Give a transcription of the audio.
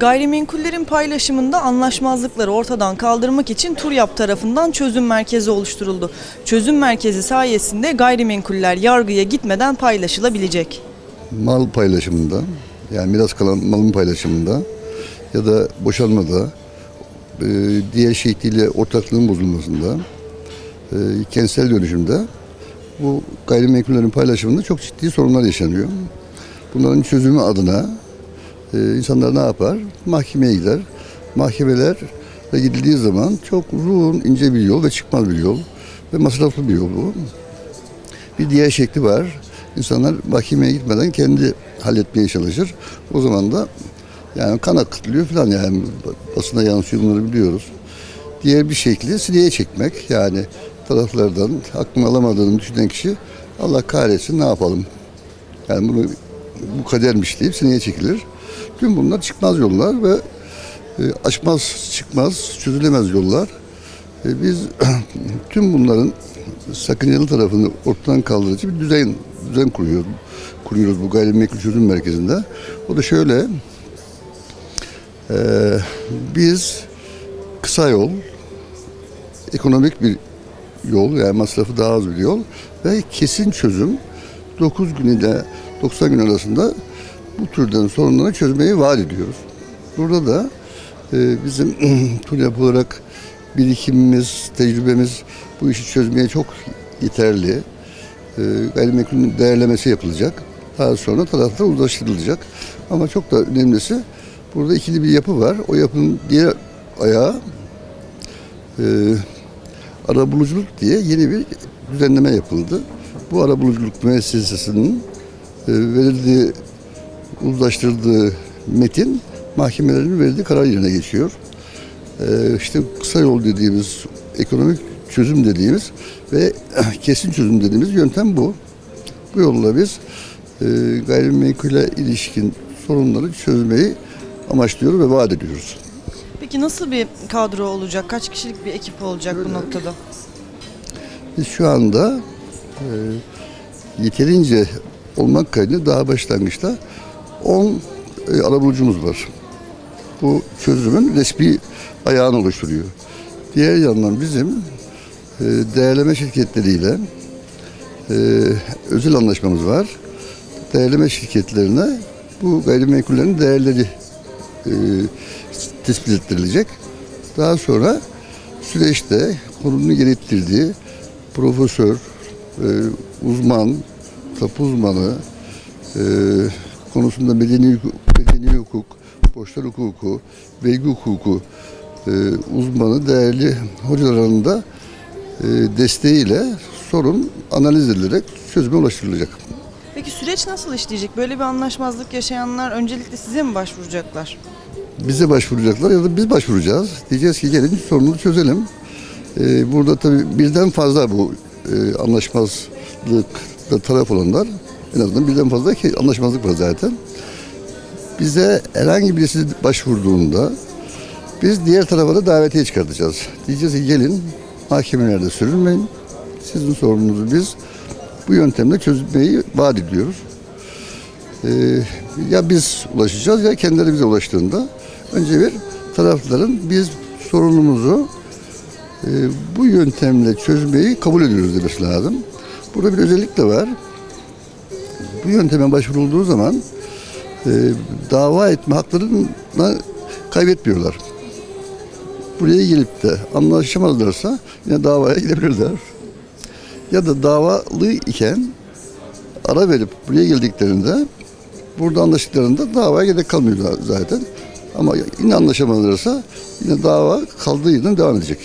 Gayrimenkullerin paylaşımında anlaşmazlıkları ortadan kaldırmak için TURYAP tarafından çözüm merkezi oluşturuldu. Çözüm merkezi sayesinde gayrimenkuller yargıya gitmeden paylaşılabilecek. mal paylaşımında yani miras kalan malın paylaşımında ya da boşanmada e, diğer şekliyle ortaklığın bozulmasında e, kentsel dönüşümde bu gayrimenkullerin paylaşımında çok ciddi sorunlar yaşanıyor. Bunların çözümü adına e, insanlar ne yapar? Mahkemeye gider. Mahkemeler gidildiği zaman çok uzun, ince bir yol ve çıkmaz bir yol ve masraflı bir yol bu. Bir diğer şekli var. İnsanlar mahkemeye gitmeden kendi halletmeye çalışır. O zaman da yani kan akıtılıyor falan yani basına yansıyor bunları biliyoruz. Diğer bir şekli sineye çekmek yani taraflardan hakkını alamadığını düşünen kişi Allah kahretsin ne yapalım. Yani bunu bu kadermiş deyip sineye çekilir. Tüm bunlar çıkmaz yollar ve e, aşmaz, çıkmaz, çözülemez yollar. E, Biz tüm bunların sakıncalı tarafını ortadan kaldırıcı bir düzen düzen kuruyoruz. Kuruyoruz bu gayrimenkul çözüm merkezinde. O da şöyle. e, biz kısa yol, ekonomik bir yol yani masrafı daha az bir yol ve kesin çözüm 9 gün ile 90 gün arasında bu türden sorunları çözmeyi vaat ediyoruz. Burada da e, bizim TÜLAP olarak birikimimiz, tecrübemiz bu işi çözmeye çok yeterli. E, gayrimenkulün değerlemesi yapılacak. Daha sonra taraflar uzlaştırılacak. Ama çok da önemlisi burada ikili bir yapı var. O yapının diğer ayağı e, arabuluculuk diye yeni bir düzenleme yapıldı. Bu arabuluculuk müessesesinin e, verildiği, uzlaştırdığı metin mahkemelerin verdiği karar yerine geçiyor. E, işte kısa yol dediğimiz, ekonomik çözüm dediğimiz ve kesin çözüm dediğimiz yöntem bu. Bu yolla biz e, gayrimenkule ilişkin sorunları çözmeyi amaçlıyoruz ve vaat ediyoruz. Peki nasıl bir kadro olacak? Kaç kişilik bir ekip olacak bu noktada? Biz şu anda e, yeterince olmak kaydıyla daha başlangıçta 10 e, arabulucumuz var. Bu çözümün resmi ayağını oluşturuyor. Diğer yandan bizim e, değerleme şirketleriyle e, özel anlaşmamız var. Değerleme şirketlerine bu gayrimenkullerin değerleri e, tespit ettirilecek. Daha sonra süreçte konunun gerektirdiği profesör, e, uzman, tapu uzmanı, e, konusunda medeni, hukuk- medeni hukuk, borçlar hukuku, vergi hukuku e, uzmanı değerli hocaların da e, desteğiyle sorun analiz edilerek çözüme ulaştırılacak. Peki süreç nasıl işleyecek? Böyle bir anlaşmazlık yaşayanlar öncelikle size mi başvuracaklar? bize başvuracaklar ya da biz başvuracağız. Diyeceğiz ki gelin sorununu çözelim. Ee, burada tabii birden fazla bu e, anlaşmazlıkta taraf olanlar en azından birden fazla ki anlaşmazlık var zaten. Bize herhangi birisi başvurduğunda biz diğer tarafa da davetiye çıkartacağız. Diyeceğiz ki gelin mahkemelerde sürülmeyin. Sizin sorununuzu biz bu yöntemle çözmeyi vaat ediyoruz. Ee, ya biz ulaşacağız ya kendileri bize ulaştığında önce bir tarafların biz sorunumuzu e, bu yöntemle çözmeyi kabul ediyoruz demesi lazım. Burada bir özellik de var. Bu yönteme başvurulduğu zaman e, dava etme haklarını kaybetmiyorlar. Buraya gelip de anlaşamazlarsa yine davaya gidebilirler. Ya da davalı iken ara verip buraya geldiklerinde burada anlaştıklarında davaya gerek kalmıyor zaten. Ama yine anlaşamazlarsa yine dava kaldığı yerden devam edecek.